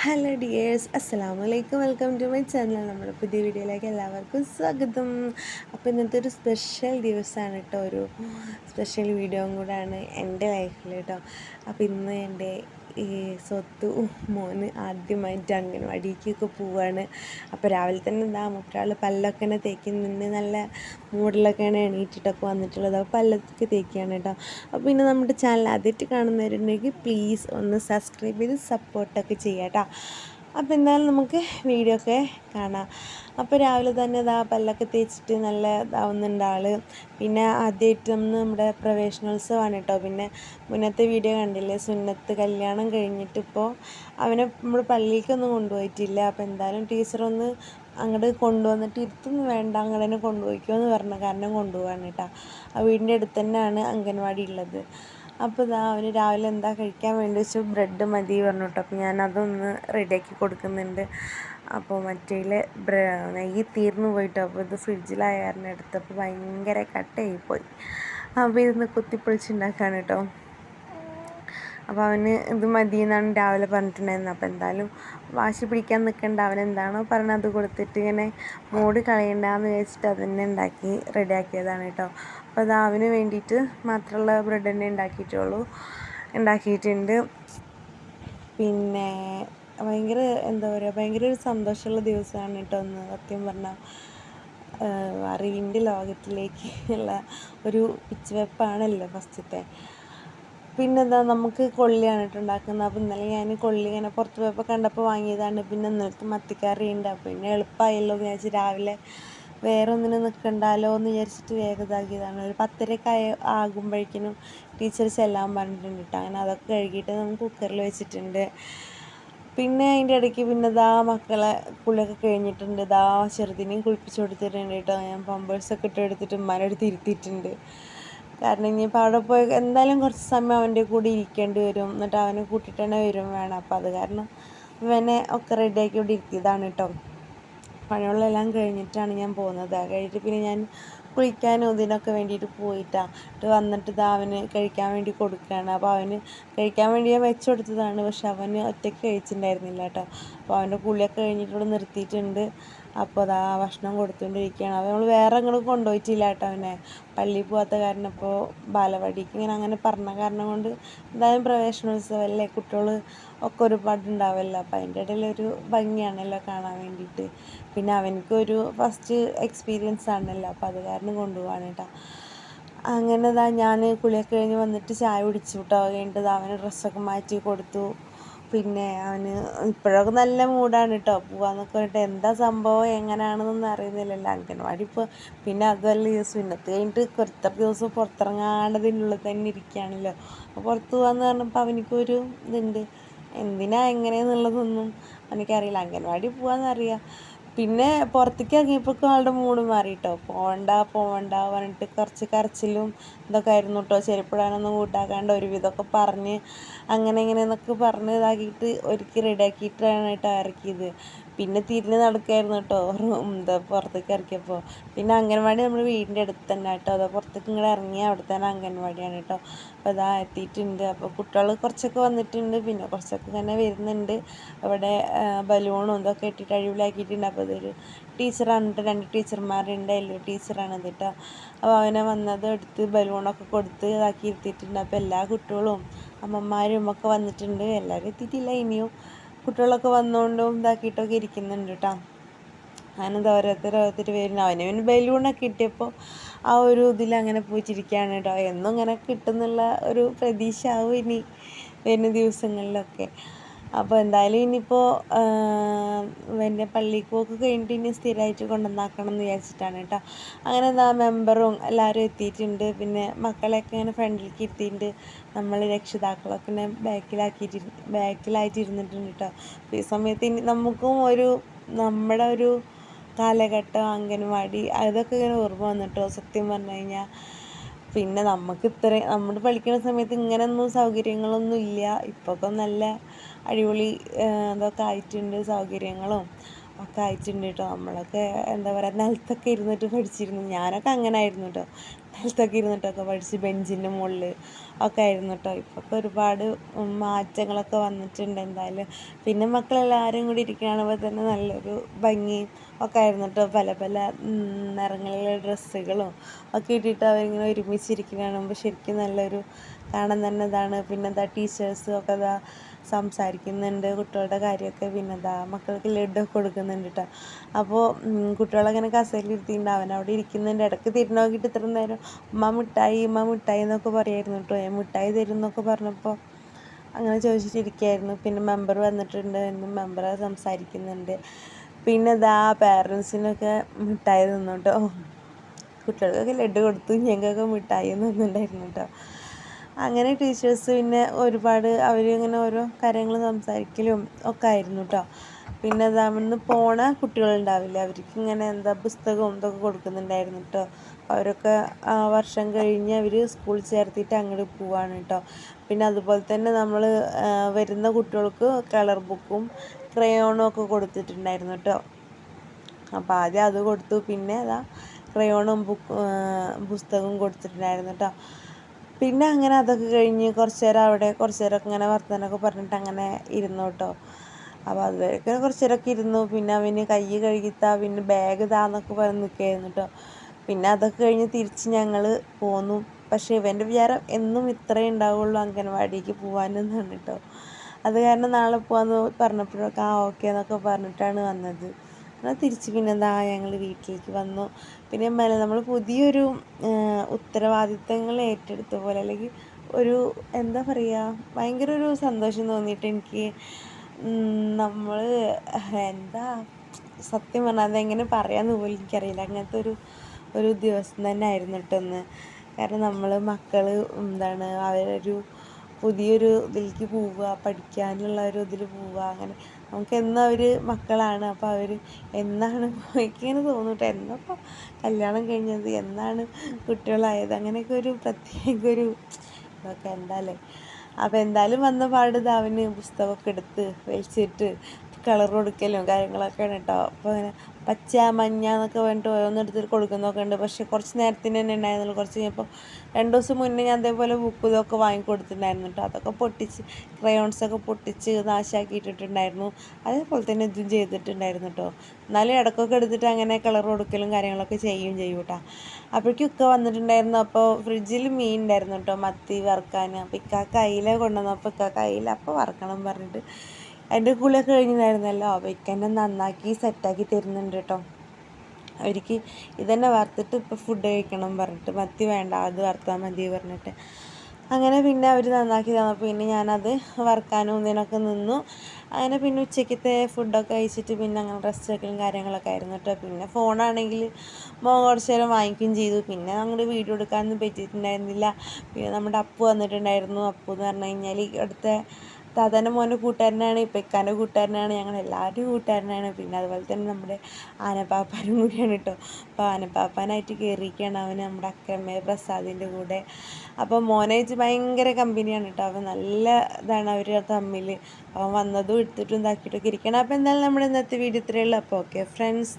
Hello dears അസ്സാം വലൈക്കും welcome to my channel നമ്മുടെ പുതിയ വീഡിയോയിലേക്ക് എല്ലാവർക്കും സ്വാഗതം. അപ്പോൾ ഇന്നത്തെ ഒരു സ്പെഷ്യൽ ദിവസമാണ് കേട്ടോ. ഒരു സ്പെഷ്യൽ വീഡിയോയും കൂടാണ് എന്റെ ലൈഫിൽ കേട്ടോ. അപ്പോൾ ഇന്ന് എന്റെ ഈ സ്വത്ത് മോന് ആദ്യമായിട്ട് അംഗൻവാടിക്കൊക്കെ പോവാണ്. അപ്പോൾ രാവിലെ തന്നെ എന്താ മുപ്പരാൾ പല്ലൊക്കെ തന്നെ തേക്കി നിന്ന് നല്ല മൂഡിലൊക്കെയാണ് എണീറ്റിട്ടൊക്കെ വന്നിട്ടുള്ളത്. അപ്പോൾ പല്ലൊക്കെ തേക്കുകയാണ് കേട്ടോ. അപ്പോൾ പിന്നെ നമ്മുടെ ചാനൽ ആദ്യമായിട്ട് കാണുന്നവരുണ്ടെങ്കിൽ പ്ലീസ് ഒന്ന് സബ്സ്ക്രൈബ് ചെയ്ത് സപ്പോർട്ടൊക്കെ ചെയ്യാം കേട്ടോ അപ്പോൾ എന്തായാലും നമുക്ക് വീഡിയോ ഒക്കെ കാണാം. അപ്പോൾ രാവിലെ തന്നെ ഇതാ പല്ലൊക്കെ തേച്ചിട്ട് നല്ല ഇതാവുന്നുണ്ട് ആൾ പിന്നെ ആദ്യമായിട്ട് നമ്മുടെ പ്രവേശനോത്സവമാണ് കേട്ടോ. പിന്നെ മുന്നത്തെ വീഡിയോ കണ്ടില്ലേ? സുന്നത്ത് കല്യാണം കഴിഞ്ഞിട്ടിപ്പോൾ അവനെ നമ്മൾ പള്ളിയിലേക്കൊന്നും കൊണ്ടുപോയിട്ടില്ല. അപ്പോൾ എന്തായാലും ടീച്ചറൊന്ന് അങ്ങോട്ട് കൊണ്ടുവന്നിട്ട് ഇരുത്തൊന്നും. വേണ്ട അങ്ങോട്ട് തന്നെ കൊണ്ടുപോയിക്കോ എന്ന് പറഞ്ഞ കാരണം കൊണ്ടുപോകാണ് കേട്ടോ. ആ വീടിന്റെ അടുത്ത് തന്നെയാണ് അംഗൻവാടി ഉള്ളത്. അപ്പോൾ ഇതാ അവന് രാവിലെ എന്താ കഴിക്കാൻ വേണ്ടി വെച്ചു? ബ്രെഡ് മതി പറഞ്ഞു കേട്ടോ അപ്പോൾ ഞാൻ അതൊന്ന് റെഡിയാക്കി കൊടുക്കുന്നുണ്ട്. അപ്പോൾ മറ്റേൽ നെയ്യ് തീർന്നു പോയിട്ടോ അപ്പോൾ ഇത് ഫ്രിഡ്ജിലായ കാരണം എടുത്തപ്പോൾ ഭയങ്കര കട്ടയായിപ്പോയി അപ്പോൾ ഇതൊന്ന് കുത്തിപ്പൊളിച്ചുണ്ടാക്കാണ് കേട്ടോ അപ്പോൾ അവന് ഇത് മതി എന്നാണ് രാവിലെ പറഞ്ഞിട്ടുണ്ടായിരുന്നത് അപ്പോൾ എന്തായാലും വാശി പിടിക്കാൻ നിൽക്കേണ്ട അവൻ എന്താണോ പറഞ്ഞത് കൊടുത്തിട്ട് ഇങ്ങനെ മൂടി കളയണ്ടെന്ന് വിചാരിച്ചിട്ട് അത് തന്നെ ഉണ്ടാക്കി റെഡിയാക്കിയതാണ് കേട്ടോ അപ്പോൾ അത് വേണ്ടിയിട്ട് മാത്രമുള്ള ബ്രെഡ് തന്നെ ഉണ്ടാക്കിയിട്ടുള്ളൂ. ഉണ്ടാക്കിയിട്ടുണ്ട്. പിന്നെ ഭയങ്കര എന്താ പറയുക ഭയങ്കര ഒരു സന്തോഷമുള്ള ദിവസമാണ് കേട്ടോ ഒന്ന് സത്യം പറഞ്ഞാൽ അറിവിന്റെ ലോകത്തിലേക്ക് ഉള്ള ഒരു പിച്ചുവെപ്പാണല്ലോ ഫസ്റ്റത്തെ. പിന്നെ എന്താ നമുക്ക് കൊള്ളിയാണ് കേട്ടോ ഉണ്ടാക്കുന്നത്. അപ്പോൾ ഇന്നലെ ഞാൻ കൊള്ളി ഇങ്ങനെ പുറത്ത് പോയപ്പോൾ കണ്ടപ്പോൾ വാങ്ങിയതാണ്. പിന്നെ ഇന്നലത്തെ മത്തിക്കറി ഉണ്ട്. അപ്പോൾ പിന്നെ എളുപ്പമായല്ലോ എന്ന് വിചാരിച്ച് രാവിലെ വേറെ ഒന്നിനും നിൽക്കണ്ടല്ലോ എന്ന് വിചാരിച്ചിട്ട് വേഗതാക്കിയതാണ്. ഒരു പത്തരയൊക്കെ ആകുമ്പോഴേക്കിനും ടീച്ചർ ചെല്ലാൻ പറഞ്ഞിട്ടുണ്ട് കേട്ടോ. അങ്ങനെ അതൊക്കെ കഴുകിയിട്ട് നമ്മൾ കുക്കറിൽ വെച്ചിട്ടുണ്ട്. പിന്നെ അതിന്റെ ഇടയ്ക്ക് പിന്നെ ഇതാ മക്കളെ കുളിയൊക്കെ കഴിഞ്ഞിട്ടുണ്ട്. ഇതാ ചെറുതിനെയും കുളിപ്പിച്ചു കൊടുത്തിട്ടുണ്ട് കേട്ടോ. ഞാൻ പമ്പേഴ്സൊക്കെ ഇട്ട് എടുത്തിട്ട് ഉമ്മാനോട് തിരുത്തിയിട്ടുണ്ട്. കാരണം ഇനിയിപ്പോൾ അവിടെ പോയി എന്തായാലും കുറച്ച് സമയം അവന്റെ കൂടെ ഇരിക്കേണ്ടി വരും. എന്നിട്ട് അവനെ കൂട്ടിയിട്ട് തന്നെ വരും വേണം. അപ്പോൾ അത് കാരണം ഇവനെ ഒക്കെ റെഡിയാക്കി ഇവിടെ ഇരുത്തിയതാണ് കേട്ടോ. പണികളെല്ലാം കഴിഞ്ഞിട്ടാണ് ഞാൻ പോകുന്നത്. അത് കഴിഞ്ഞിട്ട് പിന്നെ ഞാൻ കുളിക്കാനും ഇതിനൊക്കെ വേണ്ടിയിട്ട് പോയിട്ടാണ് എന്നിട്ട് വന്നിട്ട് ഇതാ അവന് കഴിക്കാൻ വേണ്ടി കൊടുക്കുകയാണ്. അപ്പോൾ അവന് കഴിക്കാൻ വേണ്ടി ഞാൻ വെച്ച് കൊടുത്തതാണ്. പക്ഷെ അവന് ഒറ്റയ്ക്ക് കഴിച്ചിട്ടുണ്ടായിരുന്നില്ല കേട്ടോ. അപ്പോൾ അവന്റെ കുളിയൊക്കെ കഴിഞ്ഞിട്ട് ഇവിടെ നിർത്തിയിട്ടുണ്ട്. അപ്പോൾ അതാ ഭക്ഷണം കൊടുത്തുകൊണ്ടിരിക്കുകയാണ് അത് നമ്മൾ വേറെ അങ്ങോട്ട് കൊണ്ടുപോയിട്ടില്ല കേട്ടോ അവനെ. പള്ളിയിൽ പോകാത്ത കാരണം ഇപ്പോൾ ബാലവാടിക്ക് ഇങ്ങനെ അങ്ങനെ പറഞ്ഞ കാരണം കൊണ്ട് എന്തായാലും പ്രവേശനോത്സവം അല്ലേ? കുട്ടികൾ ഒക്കെ ഒരുപാട് ഉണ്ടാവുമല്ലോ അപ്പോൾ അതിന്റെ ഇടയിൽ ഒരു ഭംഗിയാണല്ലോ കാണാൻ വേണ്ടിയിട്ട്. പിന്നെ അവനക്കൊരു ഫസ്റ്റ് എക്സ്പീരിയൻസ് ആണല്ലോ. അപ്പോൾ അത് കാരണം കൊണ്ടുപോകാണ് കേട്ടോ. അങ്ങനെ ഇതാ ഞാൻ കുളിയൊക്കെ കഴിഞ്ഞ് വന്നിട്ട് ചായ കുടിച്ചു കഴിഞ്ഞിട്ട് അവന് ഡ്രസ്സൊക്കെ മാറ്റി കൊടുത്തു. പിന്നെ അവന് ഇപ്പോഴൊക്കെ നല്ല മൂഡാണ് കേട്ടോ പോവാന്നൊക്കെ പറഞ്ഞിട്ട് എന്താ സംഭവം എങ്ങനെയാണെന്നൊന്നും അറിയുന്നില്ലല്ലോ. അംഗൻവാടി ഇപ്പോൾ പിന്നെ അതുമല്ല ഈ സുന്നത്ത് കഴിഞ്ഞിട്ട് കുറച്ച് ദിവസം പുറത്തിറങ്ങാണ്ടതിനുള്ളിൽ തന്നെ ഇരിക്കുകയാണല്ലോ. അപ്പോൾ പുറത്ത് പോകാന്ന് പറഞ്ഞപ്പോൾ അവനിക്കൊരു ഇതുണ്ട്. എന്തിനാ എങ്ങനെയെന്നുള്ളതൊന്നും എനിക്കറിയില്ല അംഗൻവാടി പോകാമെന്നറിയാം പിന്നെ പുറത്തേക്ക് ഇറങ്ങിയപ്പോഴേക്കും ആളുടെ മൂഡ് മാറി കേട്ടോ പോവണ്ട പോവണ്ട പറഞ്ഞിട്ട് കുറച്ച് കരച്ചിലും ഇതൊക്കെ ആയിരുന്നു കേട്ടോ ചെരുപ്പിടാനൊന്നും കൂട്ടാക്കാണ്ട് ഒരുവിധമൊക്കെ പറഞ്ഞ് അങ്ങനെ ഇങ്ങനെ എന്നൊക്കെ പറഞ്ഞ് ഇതാക്കിയിട്ട് ഒരുക്കി റെഡിയാക്കിയിട്ടാണ് കേട്ടോ ഇറക്കിയത്. പിന്നെ തിരിഞ്ഞ് നടക്കായിരുന്നു കേട്ടോ എന്താ പുറത്തേക്ക് ഇറക്കിയപ്പോൾ. പിന്നെ അംഗൻവാടി നമ്മുടെ വീടിന്റെ അടുത്ത് തന്നെ കേട്ടോ അതാ പുറത്തേക്ക് ഇങ്ങനെ ഇറങ്ങി അവിടെ തന്നെ അംഗൻവാടിയാണ് കേട്ടോ അപ്പോൾ ഇതാ എത്തിയിട്ടുണ്ട്. അപ്പോൾ കുട്ടികൾ കുറച്ചൊക്കെ വന്നിട്ടുണ്ട്. പിന്നെ കുറച്ചൊക്കെ ഇങ്ങനെ വരുന്നുണ്ട്. അവിടെ ബലൂണും ഇതൊക്കെ ഇട്ടിട്ട് അഴിവിലാക്കിയിട്ടുണ്ട് അപ്പോൾ ഇതൊരു ടീച്ചറാണ് രണ്ട് ടീച്ചർമാരുണ്ട്. എല്ലാ ടീച്ചറാണ് കേട്ടോ അപ്പോൾ അവനെ വന്നത് എടുത്ത് ബലൂണൊക്കെ കൊടുത്ത് ഇതാക്കി ഇരുത്തിയിട്ടുണ്ട്. അപ്പോൾ എല്ലാ കുട്ടികളും അമ്മമാരും ഒക്കെ വന്നിട്ടുണ്ട്. എല്ലാവരും എത്തിയിട്ടില്ല ഇനിയും. കുട്ടികളൊക്കെ വന്നുകൊണ്ടും ഇതാക്കിയിട്ടൊക്കെ ഇരിക്കുന്നുണ്ട് കേട്ടോ അങ്ങനെ ഓരോരുത്തർ ഓരോരുത്തർ വരുന്നു അവന് പിന്നെ ബലൂണൊക്കെ കിട്ടിയപ്പോൾ ആ ഒരു ഇതിൽ അങ്ങനെ പൂച്ചിരിക്കുകയാണ് കേട്ടോ. എന്നും ഇങ്ങനെ കിട്ടുന്നുള്ള ഒരു പ്രതീക്ഷ ആവും ഇനി വരുന്ന ദിവസങ്ങളിലൊക്കെ. അപ്പോൾ എന്തായാലും ഇനിയിപ്പോൾ എന്റെ പള്ളിക്ക് പോക്ക് കഴിഞ്ഞിട്ട് ഇനി സ്ഥിരമായിട്ട് കൊണ്ടുവന്നാക്കണം എന്ന് വിചാരിച്ചിട്ടാണ് കേട്ടോ. അങ്ങനെ എന്താ മെമ്പറും എല്ലാവരും എത്തിയിട്ടുണ്ട്. പിന്നെ മക്കളെയൊക്കെ ഇങ്ങനെ ഫ്രണ്ടിലേക്ക് ഇരുത്തിയിട്ടുണ്ട്. നമ്മൾ രക്ഷിതാക്കളൊക്കെ ഇങ്ങനെ ബാക്കിലാക്കിയിട്ട് ബാക്കിലായിട്ട് ഇരുന്നിട്ടുണ്ട് കേട്ടോ. ഈ സമയത്ത് ഇനി നമുക്കും ഒരു നമ്മുടെ ഒരു കാലഘട്ടം അംഗൻവാടി അതൊക്കെ ഇങ്ങനെ ഓർമ്മ വന്നിട്ടോ സത്യം പറഞ്ഞു കഴിഞ്ഞാൽ പിന്നെ നമുക്ക് ഇത്രയും നമ്മൾ പഠിക്കുന്ന സമയത്ത് ഇങ്ങനെയൊന്നും സൗകര്യങ്ങളൊന്നും ഇല്ല. ഇപ്പൊക്കെ നല്ല അടിപൊളി ഇതൊക്കെ ആയിട്ടുണ്ട് സൗകര്യങ്ങളും. ഒക്കെ ആയിട്ടുണ്ട് കേട്ടോ നമ്മളൊക്കെ എന്താ പറയുക നിലത്തൊക്കെ ഇരുന്നിട്ട് പഠിച്ചിരുന്നു. ഞാനൊക്കെ അങ്ങനെ ആയിരുന്നു കേട്ടോ നിലത്തൊക്കെ ഇരുന്നിട്ടൊക്കെ പഠിച്ച് ബെഞ്ചിന്റെ മുകളിൽ ഒക്കെ ആയിരുന്നു കേട്ടോ ഇപ്പൊക്കെ ഒരുപാട് മാറ്റങ്ങളൊക്കെ വന്നിട്ടുണ്ട് എന്തായാലും. പിന്നെ മക്കളെല്ലാവരും കൂടി ഇരിക്കുകയാണെങ്കിൽ തന്നെ നല്ലൊരു ഭംഗിയും ഒക്കെ ആയിരുന്നു കേട്ടോ പല പല നിറങ്ങളിലെ ഡ്രസ്സുകളും ഒക്കെ ഇട്ടിട്ട് അവരിങ്ങനെ ഒരുമിച്ചിരിക്കുകയാണെങ്കിൽ ശരിക്കും നല്ലൊരു കാണാൻ തന്നെ ഇതാണ്. പിന്നെ എന്താ ടീച്ചേഴ്സും ഒക്കെ ഇതാ സംസാരിക്കുന്നുണ്ട് കുട്ടികളുടെ കാര്യമൊക്കെ വിനത മക്കൾക്ക് ലഡു കൊടുക്കുന്നുണ്ട് കേട്ടോ അപ്പോൾ കുട്ടികളങ്ങനെ കസേരയിലിരുത്തിയിട്ടുണ്ട് അവൻ അവിടെ ഇരിക്കുന്നുണ്ട്. ഇടയ്ക്ക് തിരിഞ്ഞു നോക്കിയിട്ട് ഇത്ര നേരം ഉമ്മ മിഠായി ഉമ്മ മിഠായി എന്നൊക്കെ പറയായിരുന്നു കേട്ടോ ഞാൻ മിഠായി തരും എന്നൊക്കെ പറഞ്ഞപ്പോൾ അങ്ങനെ ചോദിച്ചിട്ടിരിക്കുകയായിരുന്നു പിന്നെ മെമ്പർ വന്നിട്ടുണ്ട് എന്നും മെമ്പർ സംസാരിക്കുന്നുണ്ട്. പിന്നെ ഇതാ പേരൻസിനൊക്കെ മിഠായി തന്നു കേട്ടോ കുട്ടികൾക്കൊക്കെ ലഡ്ഡു കൊടുത്തു ഞങ്ങൾക്കൊക്കെ മിഠായി തന്നിട്ടുണ്ടായിരുന്നു കേട്ടോ അങ്ങനെ ടീച്ചേഴ്സ് പിന്നെ ഒരുപാട് അവർ ഇങ്ങനെ ഓരോ കാര്യങ്ങൾ സംസാരിക്കലും ഒക്കെ ആയിരുന്നു കേട്ടോ പിന്നെ അതാവുന്ന പോണ കുട്ടികളുണ്ടാവില്ല അവർക്ക് ഇങ്ങനെ എന്താ പുസ്തകവും ഇതൊക്കെ കൊടുക്കുന്നുണ്ടായിരുന്നു കേട്ടോ അവരൊക്കെ ആ വർഷം കഴിഞ്ഞ് അവർ സ്കൂളിൽ ചേർത്തിട്ട് അങ്ങോട്ട് പോവാണ് കേട്ടോ പിന്നെ അതുപോലെ തന്നെ നമ്മൾ വരുന്ന കുട്ടികൾക്ക് കളർ ബുക്കും ക്രയോണും ഒക്കെ കൊടുത്തിട്ടുണ്ടായിരുന്നു കേട്ടോ അപ്പോൾ ആദ്യം അത് കൊടുത്തു പിന്നെ അതാ ക്രയോണും ബുക്ക് പുസ്തകവും കൊടുത്തിട്ടുണ്ടായിരുന്നു കേട്ടോ പിന്നെ അങ്ങനെ അതൊക്കെ കഴിഞ്ഞ് കുറച്ച് നേരം അവിടെ കുറച്ച് നേരമൊക്കെ ഇങ്ങനെ വർത്തമാനമൊക്കെ പറഞ്ഞിട്ട് അങ്ങനെ ഇരുന്നു കേട്ടോ. അപ്പോൾ അതൊക്കെ കുറച്ച് നേരമൊക്കെ ഇരുന്നു. പിന്നെ അവന് കൈ കഴുകിത്താ പിന്നെ ബാഗ് താന്നൊക്കെ പറഞ്ഞ് നിൽക്കുകയായിരുന്നു കേട്ടോ. പിന്നെ അതൊക്കെ കഴിഞ്ഞ് തിരിച്ച് ഞങ്ങൾ പോന്നു. പക്ഷേ ഇവന്റെ വിചാരം എന്നും ഇത്രയേ ഉണ്ടാവുള്ളൂ അംഗൻവാടിക്ക് പോകാനെന്നാണ് കേട്ടോ അത് കാരണം നാളെ പോകാമെന്ന് പറഞ്ഞപ്പോഴൊക്കെ ആ ഓക്കെ എന്നൊക്കെ പറഞ്ഞിട്ടാണ് വന്നത്. എന്നാൽ തിരിച്ച് പിന്നെ എന്താ ഞങ്ങൾ വീട്ടിലേക്ക് വന്നു. പിന്നെ നമ്മൾ പുതിയൊരു ഉത്തരവാദിത്തങ്ങൾ ഏറ്റെടുത്ത പോലെ അല്ലെങ്കിൽ ഒരു എന്താ പറയുക ഭയങ്കര ഒരു സന്തോഷം തോന്നിയിട്ട് എനിക്ക് നമ്മൾ എന്താ സത്യം പറഞ്ഞാൽ അതെങ്ങനെ പറയാമെന്ന് പോലും എനിക്കറിയില്ല. അങ്ങനത്തെ ഒരു ഒരു ദിവസം തന്നെ ആയിരുന്നു കേട്ടോ ഒന്ന് കാരണം നമ്മൾ മക്കൾ എന്താണ് അവരൊരു പുതിയൊരു ഇതിലേക്ക് പോവുക പഠിക്കാനുള്ള ഒരു ഇതിൽ പോവുക അങ്ങനെ നമുക്ക് എന്നും അവർ മക്കളാണ്. അപ്പോൾ അവർ എന്നാണ് എനിക്കിങ്ങനെ തോന്നും എന്നപ്പോൾ കല്യാണം കഴിഞ്ഞത് എന്നാണ് കുട്ടികളായത് അങ്ങനെയൊക്കെ ഒരു പ്രത്യേക ഒരു ഇതൊക്കെ എന്തായാലും അപ്പോൾ എന്തായാലും വന്ന പാട് അവന് പുസ്തകമൊക്കെ എടുത്ത് വലിച്ചിട്ട് കളർ കൊടുക്കലും കാര്യങ്ങളൊക്കെയാണ് കേട്ടോ അപ്പോൾ അങ്ങനെ പച്ച മഞ്ഞ എന്നൊക്കെ പറഞ്ഞിട്ട് ഓരോന്നെടുത്ത് കൊടുക്കുന്നതൊക്കെ ഉണ്ട്. പക്ഷേ കുറച്ച് നേരത്തിന് തന്നെ ഉണ്ടായിരുന്നുള്ളൂ. കുറച്ച് കഴിഞ്ഞപ്പോൾ രണ്ട് ദിവസം മുന്നേ ഞാൻ അതേപോലെ ബുക്ക് ഇതൊക്കെ വാങ്ങിക്കൊടുത്തിട്ടുണ്ടായിരുന്നു കേട്ടോ. അതൊക്കെ പൊട്ടിച്ച് ക്രയോൺസൊക്കെ പൊട്ടിച്ച് നാശാക്കി ഇട്ടിട്ടുണ്ടായിരുന്നു അതേപോലെ തന്നെ ഇതും ചെയ്തിട്ടുണ്ടായിരുന്നു കേട്ടോ. എന്നാലും ഇടക്കൊക്കെ എടുത്തിട്ട് അങ്ങനെ കളർ കൊടുക്കലും കാര്യങ്ങളൊക്കെ ചെയ്യും ചെയ്യും കേട്ടോ. അപ്പോഴേക്കൊക്കെ വന്നിട്ടുണ്ടായിരുന്നു. അപ്പോൾ ഫ്രിഡ്ജിൽ മീൻ ഉണ്ടായിരുന്നു കേട്ടോ. മത്തി വറുക്കാൻ അപ്പോൾ ഇക്കാ കൊണ്ടുവന്നു കൊണ്ടുവന്നപ്പോൾ ഇക്കാ കയ്യിൽ അപ്പോൾ വറുക്കണം പറഞ്ഞിട്ട് എന്റെ കുളിയൊക്കെ കഴിഞ്ഞിട്ടുണ്ടായിരുന്നല്ലോ. വെക്കന്റെ നന്നാക്കി സെറ്റാക്കി തരുന്നുണ്ട് കേട്ടോ അവർക്ക് ഇതന്നെ വറുത്തിട്ട് ഇപ്പോൾ ഫുഡ് കഴിക്കണം പറഞ്ഞിട്ട് മത്തി വേണ്ട അത് വറുത്താൽ മതി പറഞ്ഞിട്ട്. അങ്ങനെ പിന്നെ അവർ നന്നാക്കി തന്നപ്പോൾ പിന്നെ ഞാനത് വറുക്കാനും ഇതിനൊക്കെ നിന്നു. അങ്ങനെ പിന്നെ ഉച്ചയ്ക്കത്തെ ഫുഡൊക്കെ കഴിച്ചിട്ട് പിന്നെ അങ്ങനെ റെസ്റ്റ് എടുക്കലും കാര്യങ്ങളൊക്കെ ആയിരുന്നു കേട്ടോ പിന്നെ ഫോണാണെങ്കിൽ മോൻ കുറച്ച് നേരം വാങ്ങിക്കുകയും ചെയ്തു. പിന്നെ അങ്ങോട്ട് വീഡിയോ എടുക്കാനൊന്നും പറ്റിയിട്ടുണ്ടായിരുന്നില്ല. പിന്നെ നമ്മുടെ അപ്പു വന്നിട്ടുണ്ടായിരുന്നു. അപ്പു എന്ന് പറഞ്ഞു കഴിഞ്ഞാൽ അടുത്ത താത്താന്റെ മോന്റെ കൂട്ടുകാരനാണ് ഇപ്പം ഇക്കാന്റെ കൂട്ടുകാരനാണ് ഞങ്ങൾ എല്ലാവരുടെയും കൂട്ടുകാരനാണ്. പിന്നെ അതുപോലെ തന്നെ നമ്മുടെ ആനപ്പാപ്പാനും കൂടിയാണ് കേട്ടോ. അപ്പോൾ ആനപ്പാപ്പാനായിട്ട് കയറിയിരിക്കുകയാണ് അവന് നമ്മുടെ അക്കമ്മ പ്രസാദിന്റെ കൂടെ. അപ്പോൾ മോനെ വെച്ച് ഭയങ്കര കമ്പനിയാണ് കേട്ടോ. അവൻ നല്ല ഇതാണ് അവർ തമ്മിൽ. അവൻ വന്നതും എടുത്തിട്ടും ഇതാക്കിയിട്ടൊക്കെ ഇരിക്കണം അപ്പോൾ എന്തായാലും നമ്മുടെ ഇന്നത്തെ വീഡിയോ ഇത്രയേ ഉള്ളൂ. അപ്പോൾ ഓക്കെ ഫ്രണ്ട്സ്